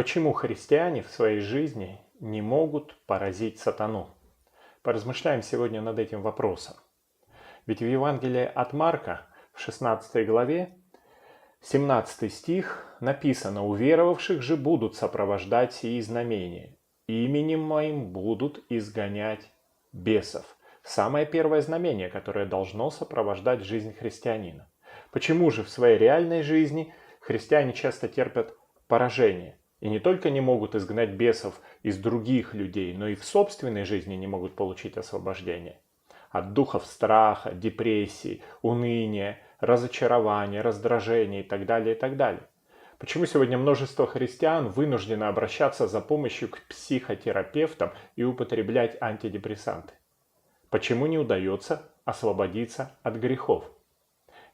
Почему христиане в своей жизни не могут поразить сатану? Поразмышляем сегодня над этим вопросом. Ведь в Евангелии от Марка в 16 главе 17 стих написано «Уверовавших же будут сопровождать сии знамения, именем моим будут изгонять бесов». Самое первое знамение, которое должно сопровождать жизнь христианина. Почему же в своей реальной жизни христиане часто терпят поражение? И не только не могут изгнать бесов из других людей, но и в собственной жизни не могут получить освобождение. От духов страха, депрессии, уныния, разочарования, раздражения и так далее, и так далее. Почему сегодня множество христиан вынуждены обращаться за помощью к психотерапевтам и употреблять антидепрессанты? Почему не удается освободиться от грехов?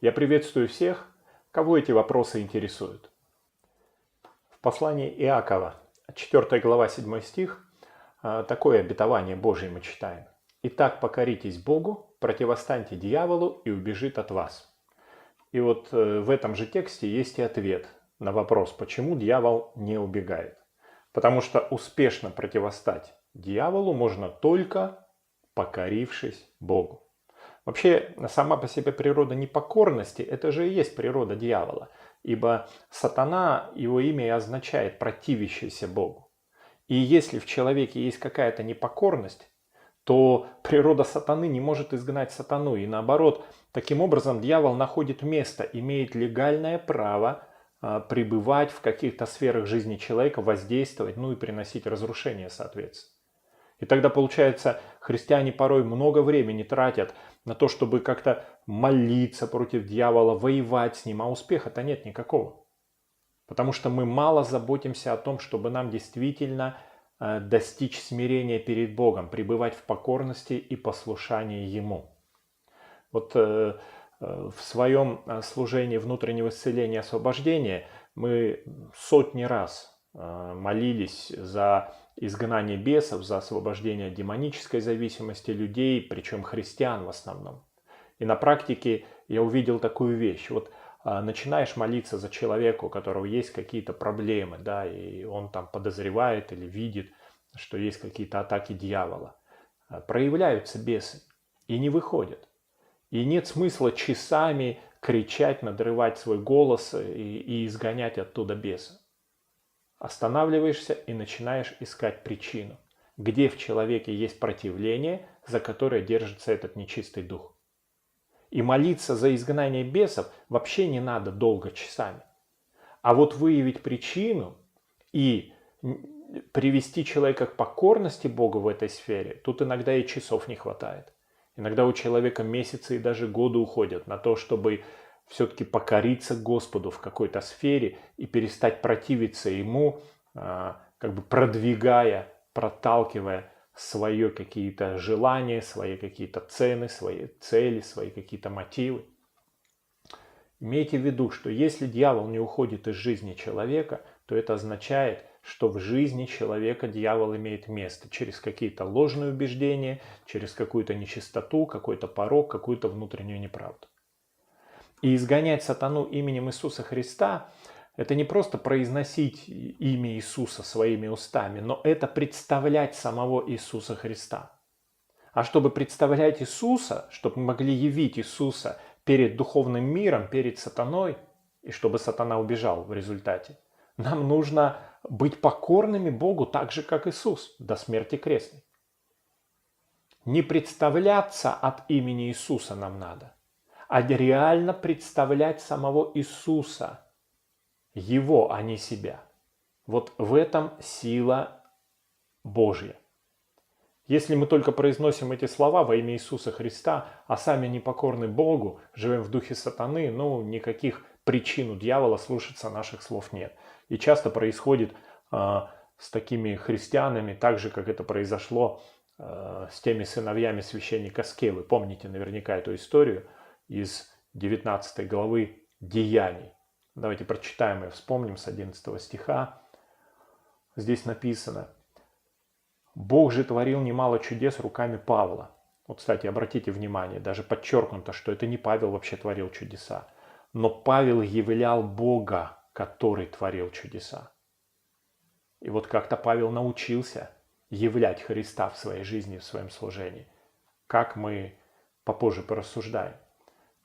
Я приветствую всех, кого эти вопросы интересуют. Послании Иакова, 4 глава, 7 стих, а, такое обетование Божие мы читаем. «Итак, покоритесь Богу, противостаньте дьяволу и убежит от вас». И вот э, в этом же тексте есть и ответ на вопрос, почему дьявол не убегает. Потому что успешно противостать дьяволу можно только покорившись Богу. Вообще, сама по себе природа непокорности – это же и есть природа дьявола. Ибо сатана, его имя и означает противящийся Богу. И если в человеке есть какая-то непокорность, то природа сатаны не может изгнать сатану. И наоборот, таким образом дьявол находит место, имеет легальное право а, пребывать в каких-то сферах жизни человека, воздействовать, ну и приносить разрушение соответственно. И тогда получается, христиане порой много времени тратят на то, чтобы как-то молиться против дьявола, воевать с ним, а успеха-то нет никакого. Потому что мы мало заботимся о том, чтобы нам действительно э, достичь смирения перед Богом, пребывать в покорности и послушании Ему. Вот э, э, в своем служении внутреннего исцеления и освобождения мы сотни раз молились за изгнание бесов, за освобождение демонической зависимости людей, причем христиан в основном. И на практике я увидел такую вещь. Вот а, начинаешь молиться за человека, у которого есть какие-то проблемы, да, и он там подозревает или видит, что есть какие-то атаки дьявола. А, проявляются бесы и не выходят. И нет смысла часами кричать, надрывать свой голос и, и изгонять оттуда беса. Останавливаешься и начинаешь искать причину. Где в человеке есть противление, за которое держится этот нечистый дух. И молиться за изгнание бесов вообще не надо долго часами. А вот выявить причину и привести человека к покорности Богу в этой сфере, тут иногда и часов не хватает. Иногда у человека месяцы и даже годы уходят на то, чтобы все-таки покориться Господу в какой-то сфере и перестать противиться Ему, а, как бы продвигая, проталкивая свои какие-то желания, свои какие-то цены, свои цели, свои какие-то мотивы. Имейте в виду, что если дьявол не уходит из жизни человека, то это означает, что в жизни человека дьявол имеет место через какие-то ложные убеждения, через какую-то нечистоту, какой-то порог, какую-то внутреннюю неправду. И изгонять сатану именем Иисуса Христа – это не просто произносить имя Иисуса своими устами, но это представлять самого Иисуса Христа. А чтобы представлять Иисуса, чтобы мы могли явить Иисуса перед духовным миром, перед сатаной, и чтобы сатана убежал в результате, нам нужно быть покорными Богу так же, как Иисус, до смерти крестной. Не представляться от имени Иисуса нам надо, а реально представлять самого Иисуса, Его, а не себя. Вот в этом сила Божья. Если мы только произносим эти слова во имя Иисуса Христа, а сами не покорны Богу, живем в духе сатаны, ну, никаких причин у дьявола слушаться наших слов нет. И часто происходит э, с такими христианами, так же, как это произошло э, с теми сыновьями священника Скевы. Помните наверняка эту историю – из 19 главы Деяний. Давайте прочитаем и вспомним с 11 стиха. Здесь написано, «Бог же творил немало чудес руками Павла». Вот, кстати, обратите внимание, даже подчеркнуто, что это не Павел вообще творил чудеса, но Павел являл Бога, который творил чудеса. И вот как-то Павел научился являть Христа в своей жизни, в своем служении. Как мы попозже порассуждаем.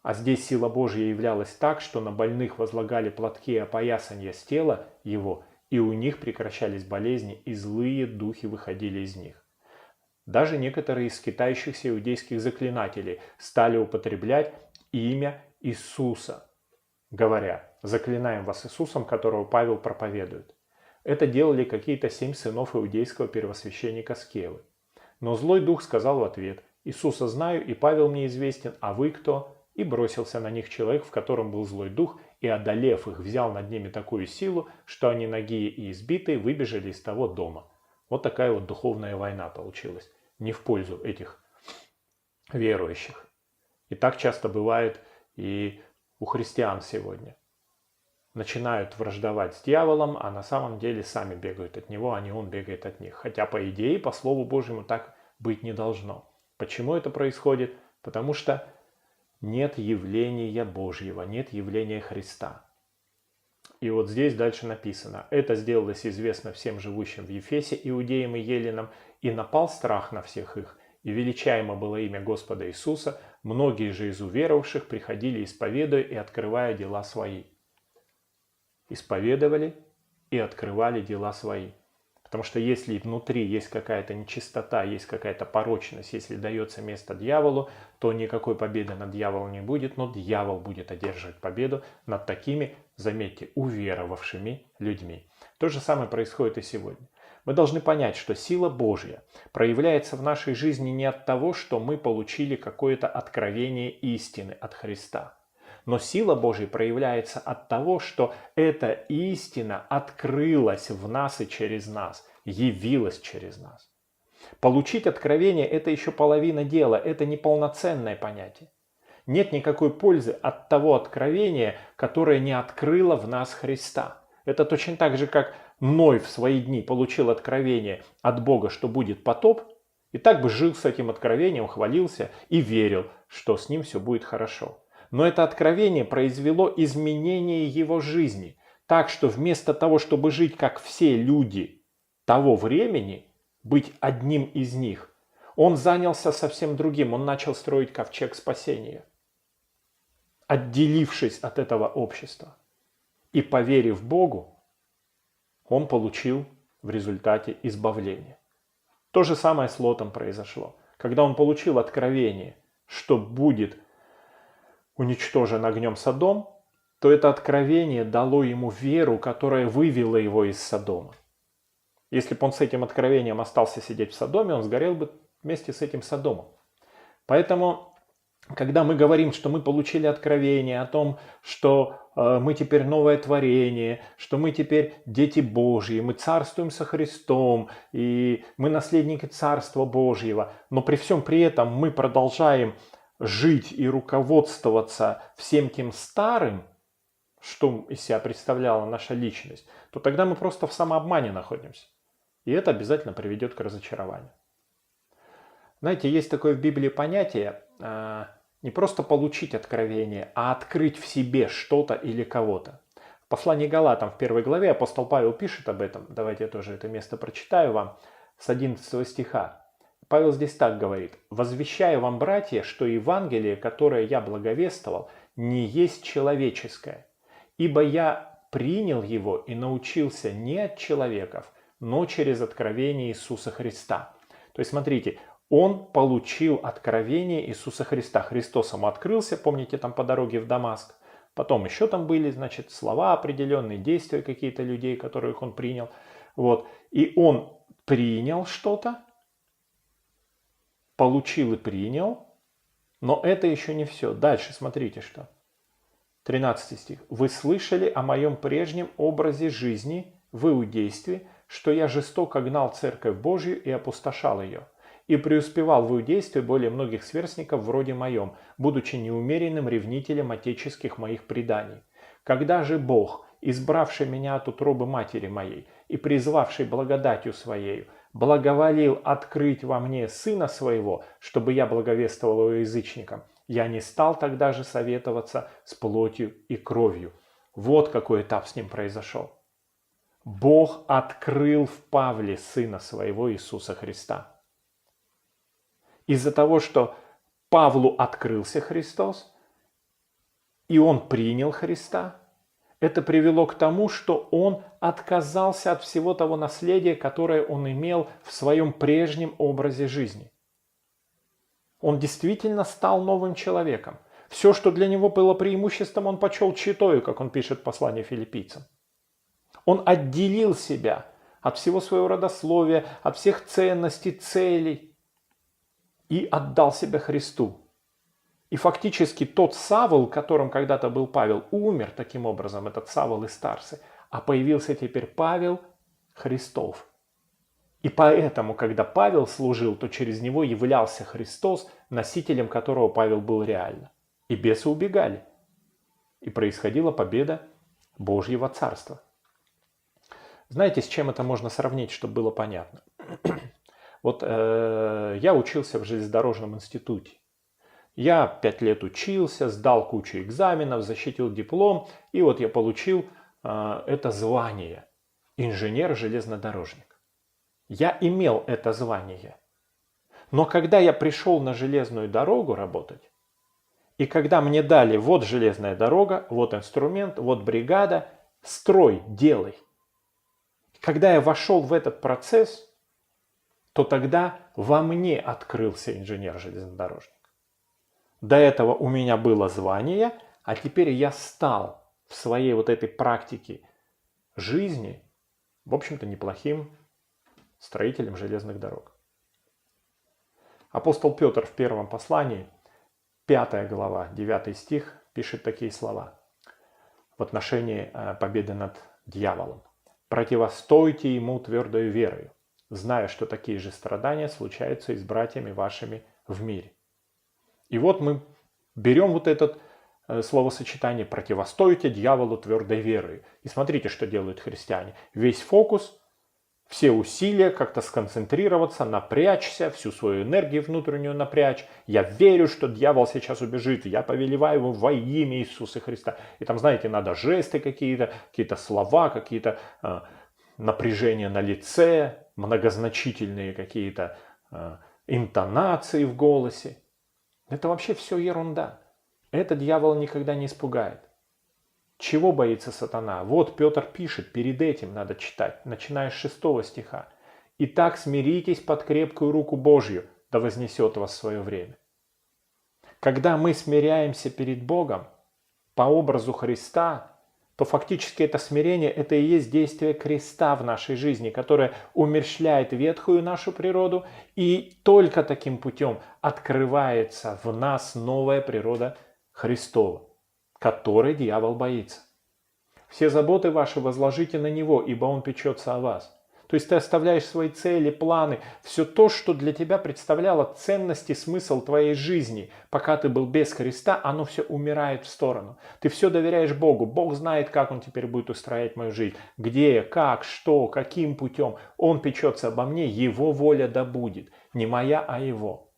А здесь сила Божья являлась так, что на больных возлагали платки и опоясанья с тела его, и у них прекращались болезни, и злые духи выходили из них. Даже некоторые из скитающихся иудейских заклинателей стали употреблять имя Иисуса, говоря, заклинаем вас Иисусом, которого Павел проповедует. Это делали какие-то семь сынов иудейского первосвященника Скевы. Но злой дух сказал в ответ, «Иисуса знаю, и Павел мне известен, а вы кто?» И бросился на них человек, в котором был злой дух, и, одолев их, взял над ними такую силу, что они ноги и избитые выбежали из того дома. Вот такая вот духовная война получилась. Не в пользу этих верующих. И так часто бывает и у христиан сегодня начинают враждовать с дьяволом, а на самом деле сами бегают от него, а не он бегает от них. Хотя по идее, по Слову Божьему так быть не должно. Почему это происходит? Потому что нет явления Божьего, нет явления Христа. И вот здесь дальше написано, это сделалось известно всем живущим в Ефесе, иудеям и еленам, и напал страх на всех их, и величаемо было имя Господа Иисуса, многие же из уверовавших приходили, исповедуя и открывая дела свои исповедовали и открывали дела свои. Потому что если внутри есть какая-то нечистота, есть какая-то порочность, если дается место дьяволу, то никакой победы над дьяволом не будет, но дьявол будет одерживать победу над такими, заметьте, уверовавшими людьми. То же самое происходит и сегодня. Мы должны понять, что сила Божья проявляется в нашей жизни не от того, что мы получили какое-то откровение истины от Христа – но сила Божья проявляется от того, что эта истина открылась в нас и через нас, явилась через нас. Получить откровение – это еще половина дела, это неполноценное понятие. Нет никакой пользы от того откровения, которое не открыло в нас Христа. Это точно так же, как Ной в свои дни получил откровение от Бога, что будет потоп, и так бы жил с этим откровением, хвалился и верил, что с ним все будет хорошо. Но это откровение произвело изменение его жизни, так что вместо того, чтобы жить как все люди того времени, быть одним из них, он занялся совсем другим, он начал строить ковчег спасения, отделившись от этого общества. И поверив Богу, он получил в результате избавление. То же самое с Лотом произошло. Когда он получил откровение, что будет уничтожен огнем Содом, то это откровение дало ему веру, которая вывела его из Содома. Если бы он с этим откровением остался сидеть в Содоме, он сгорел бы вместе с этим Содомом. Поэтому, когда мы говорим, что мы получили откровение о том, что э, мы теперь новое творение, что мы теперь дети Божьи, мы царствуем со Христом, и мы наследники Царства Божьего, но при всем при этом мы продолжаем жить и руководствоваться всем тем старым, что из себя представляла наша личность, то тогда мы просто в самообмане находимся. И это обязательно приведет к разочарованию. Знаете, есть такое в Библии понятие а, не просто получить откровение, а открыть в себе что-то или кого-то. В послании Галатам в первой главе апостол Павел пишет об этом. Давайте я тоже это место прочитаю вам с 11 стиха. Павел здесь так говорит. «Возвещаю вам, братья, что Евангелие, которое я благовествовал, не есть человеческое, ибо я принял его и научился не от человеков, но через откровение Иисуса Христа». То есть, смотрите, он получил откровение Иисуса Христа. Христос ему открылся, помните, там по дороге в Дамаск. Потом еще там были, значит, слова определенные, действия какие-то людей, которых он принял. Вот. И он принял что-то, получил и принял, но это еще не все. Дальше смотрите что. 13 стих. «Вы слышали о моем прежнем образе жизни в иудействе, что я жестоко гнал церковь Божью и опустошал ее, и преуспевал в иудействе более многих сверстников вроде моем, будучи неумеренным ревнителем отеческих моих преданий. Когда же Бог, избравший меня от утробы матери моей и призвавший благодатью своею, благоволил открыть во мне Сына Своего, чтобы я благовествовал его язычникам, я не стал тогда же советоваться с плотью и кровью. Вот какой этап с ним произошел. Бог открыл в Павле Сына Своего Иисуса Христа. Из-за того, что Павлу открылся Христос, и он принял Христа, это привело к тому, что он отказался от всего того наследия, которое он имел в своем прежнем образе жизни. Он действительно стал новым человеком. Все, что для него было преимуществом, он почел читою, как он пишет в послании филиппийцам. Он отделил себя от всего своего родословия, от всех ценностей, целей и отдал себя Христу. И фактически тот Савол, которым когда-то был Павел, умер таким образом, этот Савол из Старсы, а появился теперь Павел Христов. И поэтому, когда Павел служил, то через него являлся Христос, носителем которого Павел был реально. И бесы убегали. И происходила победа Божьего Царства. Знаете, с чем это можно сравнить, чтобы было понятно? Вот э, я учился в железнодорожном институте. Я пять лет учился, сдал кучу экзаменов, защитил диплом, и вот я получил э, это звание инженер-железнодорожник. Я имел это звание. Но когда я пришел на железную дорогу работать, и когда мне дали вот железная дорога, вот инструмент, вот бригада, строй, делай – когда я вошел в этот процесс, то тогда во мне открылся инженер-железнодорожник. До этого у меня было звание, а теперь я стал в своей вот этой практике жизни, в общем-то, неплохим строителем железных дорог. Апостол Петр в первом послании, 5 глава, 9 стих, пишет такие слова в отношении э, победы над дьяволом. Противостойте ему твердой верою, зная, что такие же страдания случаются и с братьями вашими в мире. И вот мы берем вот это э, словосочетание «противостойте дьяволу твердой верой». И смотрите, что делают христиане. Весь фокус все усилия как-то сконцентрироваться, напрячься, всю свою энергию внутреннюю напрячь. Я верю, что дьявол сейчас убежит, я повелеваю его во имя Иисуса Христа. И там, знаете, надо жесты какие-то, какие-то слова, какие-то э, напряжения на лице, многозначительные какие-то э, интонации в голосе. Это вообще все ерунда. Это дьявол никогда не испугает. Чего боится сатана? Вот Петр пишет, перед этим надо читать, начиная с шестого стиха. «Итак смиритесь под крепкую руку Божью, да вознесет вас свое время». Когда мы смиряемся перед Богом по образу Христа, то фактически это смирение – это и есть действие креста в нашей жизни, которое умерщвляет ветхую нашу природу, и только таким путем открывается в нас новая природа Христова которой дьявол боится. Все заботы ваши возложите на него, ибо он печется о вас. То есть ты оставляешь свои цели, планы, все то, что для тебя представляло ценность и смысл твоей жизни. Пока ты был без Христа, оно все умирает в сторону. Ты все доверяешь Богу. Бог знает, как Он теперь будет устраивать мою жизнь. Где, как, что, каким путем. Он печется обо мне, Его воля да будет. Не моя, а Его.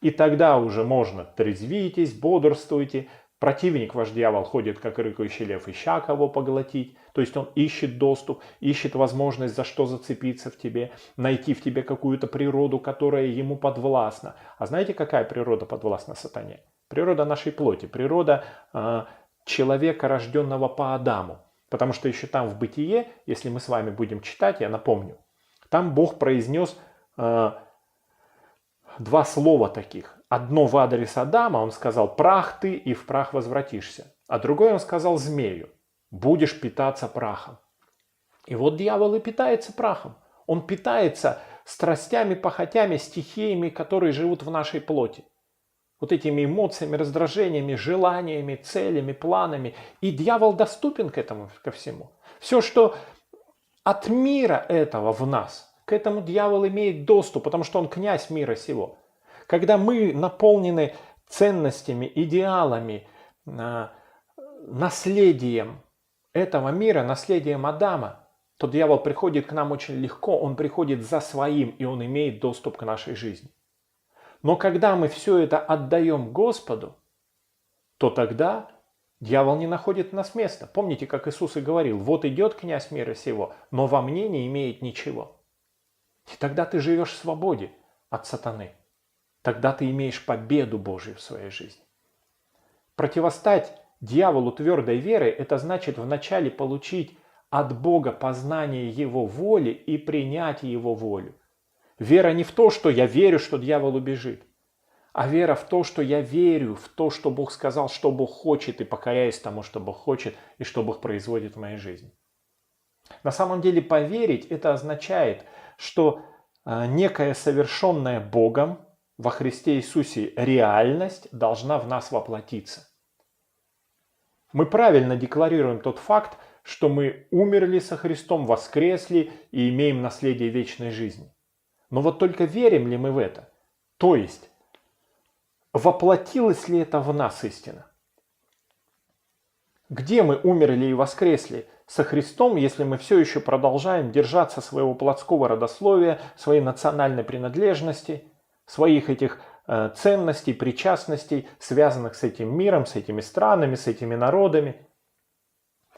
И тогда уже можно трезвитесь, бодрствуйте, Противник, ваш дьявол, ходит как рыкающий лев, ища кого поглотить. То есть он ищет доступ, ищет возможность за что зацепиться в тебе, найти в тебе какую-то природу, которая ему подвластна. А знаете, какая природа подвластна сатане? Природа нашей плоти, природа э, человека, рожденного по Адаму. Потому что еще там в Бытие, если мы с вами будем читать, я напомню, там Бог произнес э, два слова таких одно в адрес Адама, он сказал, прах ты и в прах возвратишься. А другое он сказал змею, будешь питаться прахом. И вот дьявол и питается прахом. Он питается страстями, похотями, стихиями, которые живут в нашей плоти. Вот этими эмоциями, раздражениями, желаниями, целями, планами. И дьявол доступен к этому, ко всему. Все, что от мира этого в нас, к этому дьявол имеет доступ, потому что он князь мира сего. Когда мы наполнены ценностями, идеалами, а, наследием этого мира, наследием Адама, то дьявол приходит к нам очень легко, он приходит за своим, и он имеет доступ к нашей жизни. Но когда мы все это отдаем Господу, то тогда Дьявол не находит нас места. Помните, как Иисус и говорил, вот идет князь мира сего, но во мне не имеет ничего. И тогда ты живешь в свободе от сатаны. Тогда ты имеешь победу Божию в своей жизни. Противостать дьяволу твердой верой – это значит вначале получить от Бога познание Его воли и принять Его волю. Вера не в то, что я верю, что дьявол убежит а вера в то, что я верю в то, что Бог сказал, что Бог хочет, и покоряюсь тому, что Бог хочет, и что Бог производит в моей жизни. На самом деле поверить это означает, что а, некая совершенная Богом во Христе Иисусе реальность должна в нас воплотиться. Мы правильно декларируем тот факт, что мы умерли со Христом, воскресли и имеем наследие вечной жизни. Но вот только верим ли мы в это? То есть воплотилась ли это в нас истина? Где мы умерли и воскресли со Христом, если мы все еще продолжаем держаться своего плотского родословия, своей национальной принадлежности, своих этих ценностей, причастностей, связанных с этим миром, с этими странами, с этими народами?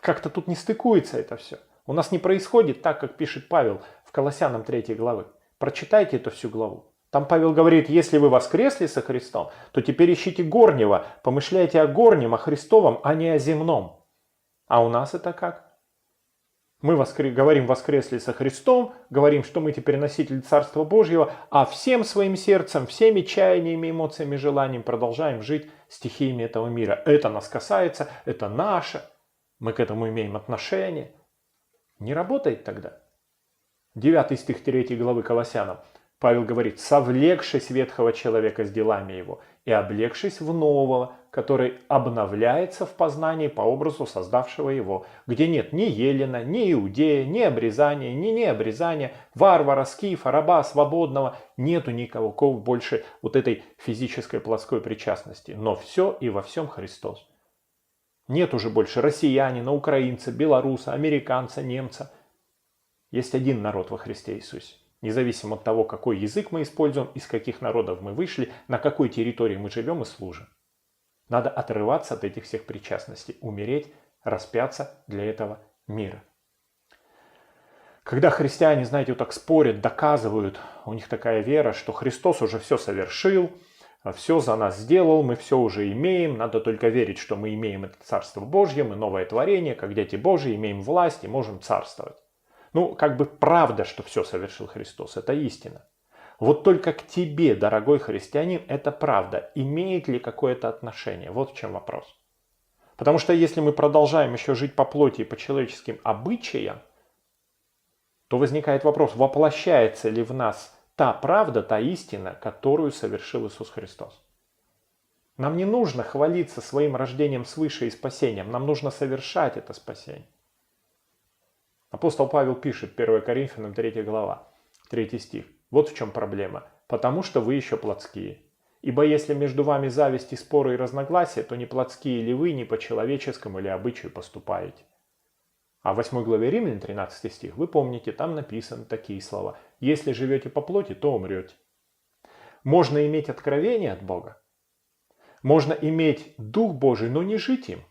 Как-то тут не стыкуется это все. У нас не происходит так, как пишет Павел в Колоссянам 3 главы. Прочитайте эту всю главу. Там Павел говорит, если вы воскресли со Христом, то теперь ищите горнего, помышляйте о горнем, о Христовом, а не о земном. А у нас это как? Мы воскр... говорим воскресли со Христом, говорим, что мы теперь носители Царства Божьего, а всем своим сердцем, всеми чаяниями, эмоциями, желаниями продолжаем жить стихиями этого мира. Это нас касается, это наше, мы к этому имеем отношение. Не работает тогда. 9 стих 3 главы Колоссянам. Павел говорит, совлекшись ветхого человека с делами его и облегшись в нового, который обновляется в познании по образу создавшего его, где нет ни Елена, ни Иудея, ни обрезания, ни необрезания, варвара, скифа, раба, свободного, нету никого кого больше вот этой физической плоской причастности, но все и во всем Христос. Нет уже больше россиянина, украинца, белоруса, американца, немца. Есть один народ во Христе Иисусе. Независимо от того, какой язык мы используем, из каких народов мы вышли, на какой территории мы живем и служим. Надо отрываться от этих всех причастностей, умереть, распяться для этого мира. Когда христиане, знаете, вот так спорят, доказывают, у них такая вера, что Христос уже все совершил, все за нас сделал, мы все уже имеем, надо только верить, что мы имеем это Царство Божье, мы новое творение, как дети Божьи, имеем власть и можем царствовать. Ну, как бы правда, что все совершил Христос, это истина. Вот только к тебе, дорогой христианин, это правда. Имеет ли какое-то отношение? Вот в чем вопрос. Потому что если мы продолжаем еще жить по плоти и по человеческим обычаям, то возникает вопрос, воплощается ли в нас та правда, та истина, которую совершил Иисус Христос. Нам не нужно хвалиться своим рождением свыше и спасением, нам нужно совершать это спасение. Апостол Павел пишет, 1 Коринфянам 3 глава, 3 стих. Вот в чем проблема. Потому что вы еще плотские. Ибо если между вами зависть и споры и разногласия, то не плотские ли вы, не по человеческому или обычаю поступаете. А в 8 главе Римлян, 13 стих, вы помните, там написаны такие слова. Если живете по плоти, то умрете. Можно иметь откровение от Бога. Можно иметь Дух Божий, но не жить им.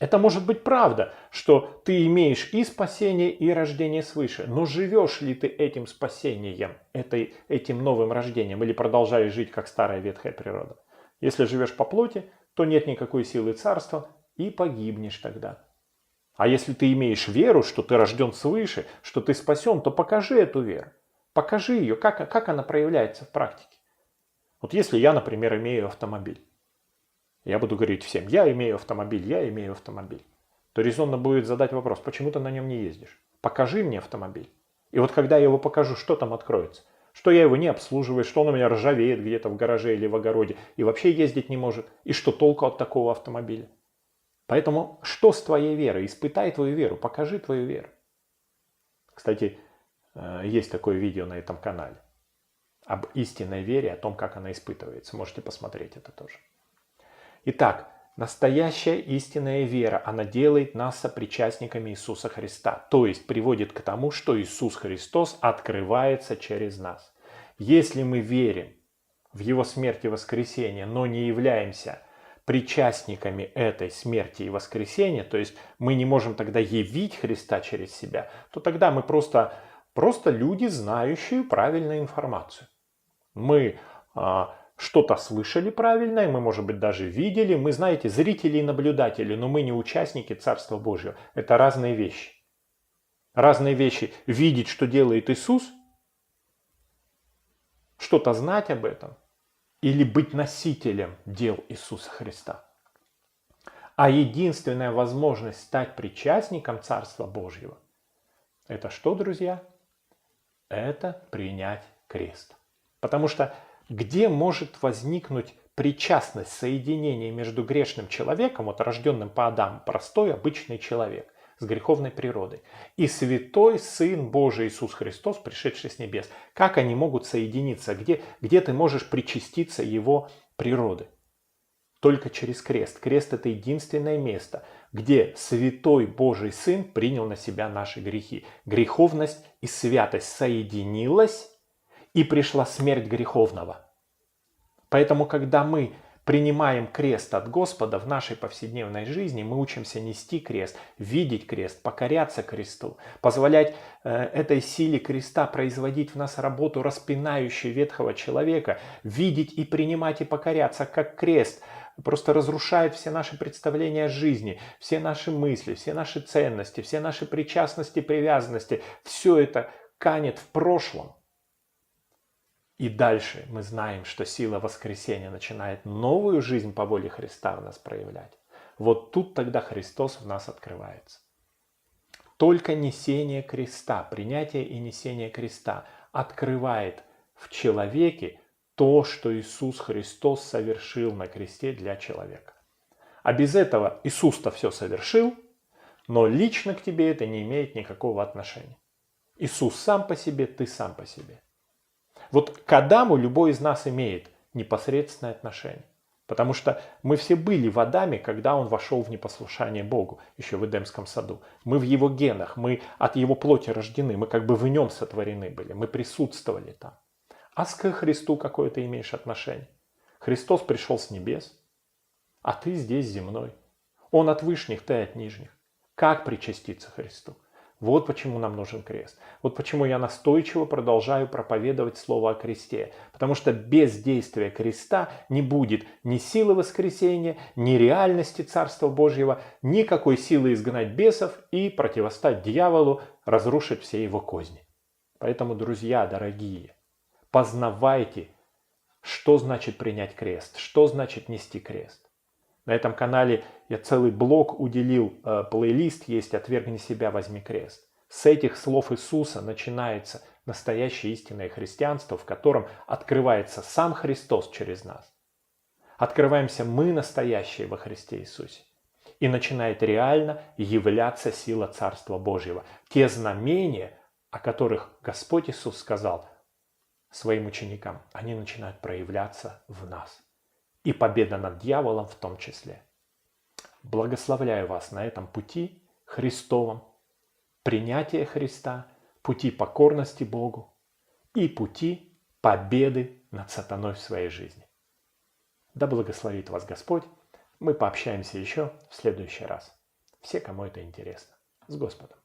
Это может быть правда, что ты имеешь и спасение, и рождение свыше. Но живешь ли ты этим спасением, этой, этим новым рождением, или продолжаешь жить как старая ветхая природа? Если живешь по плоти, то нет никакой силы царства, и погибнешь тогда. А если ты имеешь веру, что ты рожден свыше, что ты спасен, то покажи эту веру. Покажи ее, как, как она проявляется в практике. Вот если я, например, имею автомобиль, я буду говорить всем, я имею автомобиль, я имею автомобиль, то резонно будет задать вопрос, почему ты на нем не ездишь? Покажи мне автомобиль. И вот когда я его покажу, что там откроется? Что я его не обслуживаю, что он у меня ржавеет где-то в гараже или в огороде и вообще ездить не может. И что толку от такого автомобиля? Поэтому что с твоей верой? Испытай твою веру, покажи твою веру. Кстати, э, есть такое видео на этом канале об истинной вере, о том, как она испытывается. Можете посмотреть это тоже. Итак, настоящая истинная вера, она делает нас сопричастниками Иисуса Христа, то есть приводит к тому, что Иисус Христос открывается через нас. Если мы верим в Его смерть и воскресение, но не являемся причастниками этой смерти и воскресения, то есть мы не можем тогда явить Христа через себя, то тогда мы просто, просто люди, знающие правильную информацию. Мы а, что-то слышали правильное, мы, может быть, даже видели, мы, знаете, зрители и наблюдатели, но мы не участники Царства Божьего. Это разные вещи. Разные вещи. Видеть, что делает Иисус, что-то знать об этом – или быть носителем дел Иисуса Христа. А единственная возможность стать причастником Царства Божьего – это что, друзья? Это принять крест. Потому что где может возникнуть причастность, соединение между грешным человеком, вот рожденным по Адаму, простой обычный человек, с греховной природой. И святой Сын Божий Иисус Христос, пришедший с небес. Как они могут соединиться? Где, где ты можешь причаститься Его природы? Только через крест. Крест – это единственное место, где Святой Божий Сын принял на себя наши грехи. Греховность и святость соединилась, и пришла смерть греховного. Поэтому, когда мы принимаем крест от Господа в нашей повседневной жизни, мы учимся нести крест, видеть крест, покоряться кресту, позволять э, этой силе креста производить в нас работу, распинающую ветхого человека, видеть и принимать и покоряться как крест, просто разрушает все наши представления о жизни, все наши мысли, все наши ценности, все наши причастности, привязанности. Все это канет в прошлом. И дальше мы знаем, что сила воскресения начинает новую жизнь по воле Христа в нас проявлять. Вот тут тогда Христос в нас открывается. Только несение креста, принятие и несение креста открывает в человеке то, что Иисус Христос совершил на кресте для человека. А без этого Иисус-то все совершил, но лично к тебе это не имеет никакого отношения. Иисус сам по себе, ты сам по себе. Вот к Адаму любой из нас имеет непосредственное отношение. Потому что мы все были в Адаме, когда он вошел в непослушание Богу, еще в Эдемском саду. Мы в его генах, мы от его плоти рождены, мы как бы в нем сотворены были, мы присутствовали там. А с Христу какое ты имеешь отношение? Христос пришел с небес, а ты здесь земной. Он от вышних, ты от нижних. Как причаститься Христу? Вот почему нам нужен крест. Вот почему я настойчиво продолжаю проповедовать слово о кресте. Потому что без действия креста не будет ни силы воскресения, ни реальности Царства Божьего, никакой силы изгнать бесов и противостать дьяволу, разрушить все его козни. Поэтому, друзья дорогие, познавайте, что значит принять крест, что значит нести крест. На этом канале я целый блок уделил, э, плейлист есть «Отвергни себя, возьми крест». С этих слов Иисуса начинается настоящее истинное христианство, в котором открывается сам Христос через нас. Открываемся мы настоящие во Христе Иисусе. И начинает реально являться сила Царства Божьего. Те знамения, о которых Господь Иисус сказал своим ученикам, они начинают проявляться в нас и победа над дьяволом в том числе. Благословляю вас на этом пути Христовом, принятия Христа, пути покорности Богу и пути победы над сатаной в своей жизни. Да благословит вас Господь. Мы пообщаемся еще в следующий раз. Все, кому это интересно. С Господом.